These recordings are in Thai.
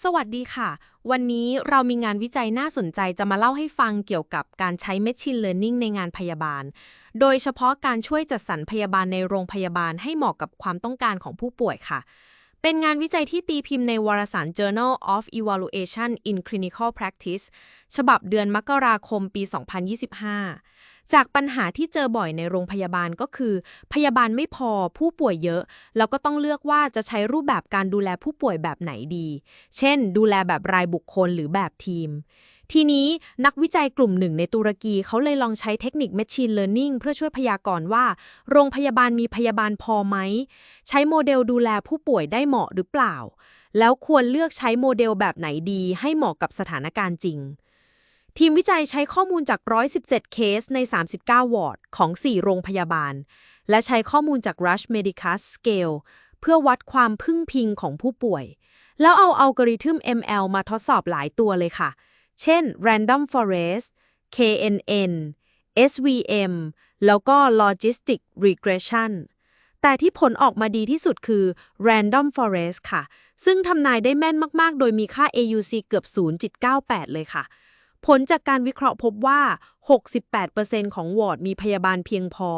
สวัสดีค่ะ วันนี้เรามีงานวิจัยน่าสนใจจะมาเล่าให้ฟังเกี่ยวกับการใช้ Machine Learning ในงานพยาบาล โดยเฉพาะการช่วยจัดสรรพยาบาลในโรงพยาบาลให้เหมาะกับความต้องการของผู้ป่วยค่ะ เป็นงานวิจัยที่ตีพิมพ์ในวารสาร Journal of Evaluation in Clinical Practice ฉบับเดือนมกราคมปี 2025 จากปัญหาที่เจอบ่อยในโรงพยาบาลก็คือ พยาบาลไม่พอผู้ป่วยเยอะ แล้วก็ต้องเลือกว่าจะใช้รูปแบบการดูแลผู้ป่วยแบบไหนดี เช่น ดูแลแบบรายบุคคลหรือแบบทีม ทีนี้นักวิจัยกลุ่มหนึ่งในตุรกีเขาเลยลองใช้เทคนิค Machine Learning เพื่อช่วยพยากรณ์ว่า โรงพยาบาลมีพยาบาลพอไหม ใช้โมเดลดูแลผู้ป่วยได้เหมาะหรือเปล่า แล้วควรเลือกใช้โมเดลแบบไหนดีให้เหมาะกับสถานการณ์จริง ทีมวิจัยใช้ข้อมูลจาก 117 เคสใน 39 วอร์ดของ 4 โรงพยาบาล และใช้ข้อมูลจาก Rush Medicus Scale เพื่อวัดความพึ่งพิงของผู้ป่วย แล้วเอาอัลกอริทึม ML มาทดสอบหลายตัวเลยค่ะ เช่น Random Forest KNN SVM แล้วก็ Logistic Regression แต่ที่ผลออกมาดีที่สุดคือ Random Forest ค่ะ ซึ่งทำนายได้แม่นมากๆ โดยมีค่า AUC เกือบ 0.98 เลยค่ะ ผลจากการวิเคราะห์พบว่า 68%ของวอร์ดมีพยาบาลเพียงพอ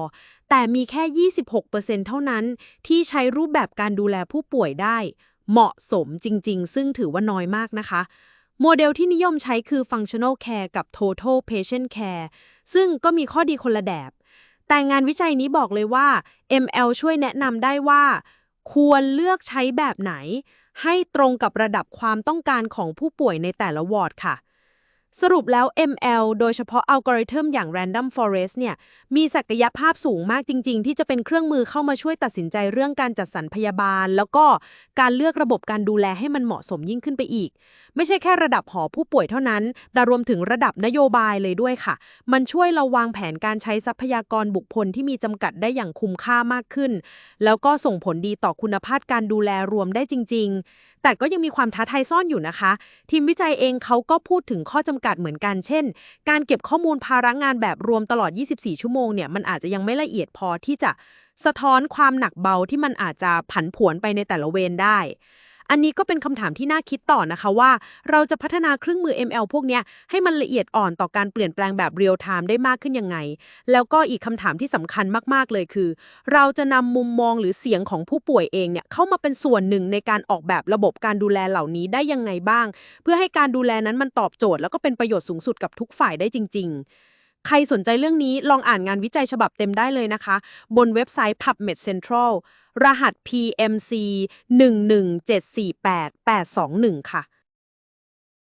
แต่มีแค่ 26%เท่านั้น ที่ใช้รูปแบบการดูแลผู้ป่วยได้ เหมาะสมจริง ๆ ซึ่งถือว่าน้อยมากนะคะ โมเดลที่นิยมใช้คือ Functional Care กับ Total Patient Care ซึ่งก็มีข้อดีคนละแบบ แต่งานวิจัยนี้บอกเลยว่า ML ช่วยแนะนำได้ว่า ควรเลือกใช้แบบไหน ให้ตรงกับระดับความต้องการของผู้ป่วยในแต่ละวอร์ดค่ะ สรุปแล้ว ML โดยเฉพาะอัลกอริทึมอย่าง Random Forest เนี่ย มีศักยภาพสูงมากจริง ๆ ที่จะเป็นเครื่องมือเข้ามาช่วยตัดสินใจเรื่องการจัดสรรพยาบาล แล้วก็การเลือกระบบการดูแลให้มันเหมาะสมยิ่งขึ้นไปอีก ไม่ใช่แค่ระดับหอผู้ป่วยเท่านั้น แต่รวมถึงระดับนโยบายเลยด้วยค่ะ มันช่วยเราวางแผนการใช้ทรัพยากรบุคคลที่มีจำกัดได้อย่างคุ้มค่ามากขึ้น แล้วก็ส่งผลดีต่อคุณภาพการดูแลรวมได้จริง ๆ แต่ก็ยังมีความท้าทายซ่อนอยู่นะคะ ทีมวิจัยเองเขาก็พูดถึงข้อจำกัดเหมือนกัน เช่น การเก็บข้อมูลภาระงานแบบรวมตลอด 24 ชั่วโมงเนี่ย มันอาจจะยังไม่ละเอียดพอที่จะสะท้อนความหนักเบาที่มันอาจจะผันผวนไปในแต่ละเวรได้ อันนี้ก็เป็นคำถามที่น่าคิดต่อนะคะว่า เราจะพัฒนาเครื่องมือ ML พวกนี้ให้มันละเอียดอ่อนต่อการเปลี่ยนแปลงแบบเรียลไทม์ได้มากขึ้นยังไง แล้วก็อีกคำถามที่สำคัญมากๆเลยคือ เราจะนำมุมมองหรือเสียงของผู้ป่วยเองเนี่ยเข้ามาเป็นส่วนหนึ่งในการออกแบบระบบการดูแลเหล่านี้ได้ยังไงบ้าง เพื่อให้การดูแลนั้นมันตอบโจทย์ แล้วก็เป็นประโยชน์สูงสุดกับทุกฝ่ายได้จริง ๆ ใครสนใจเรื่องนี้ลองอ่านงานวิจัยฉบับเต็มได้เลยนะคะ บนเว็บไซต์ PubMed Central รหัส PMC 11748 821 ค่ะ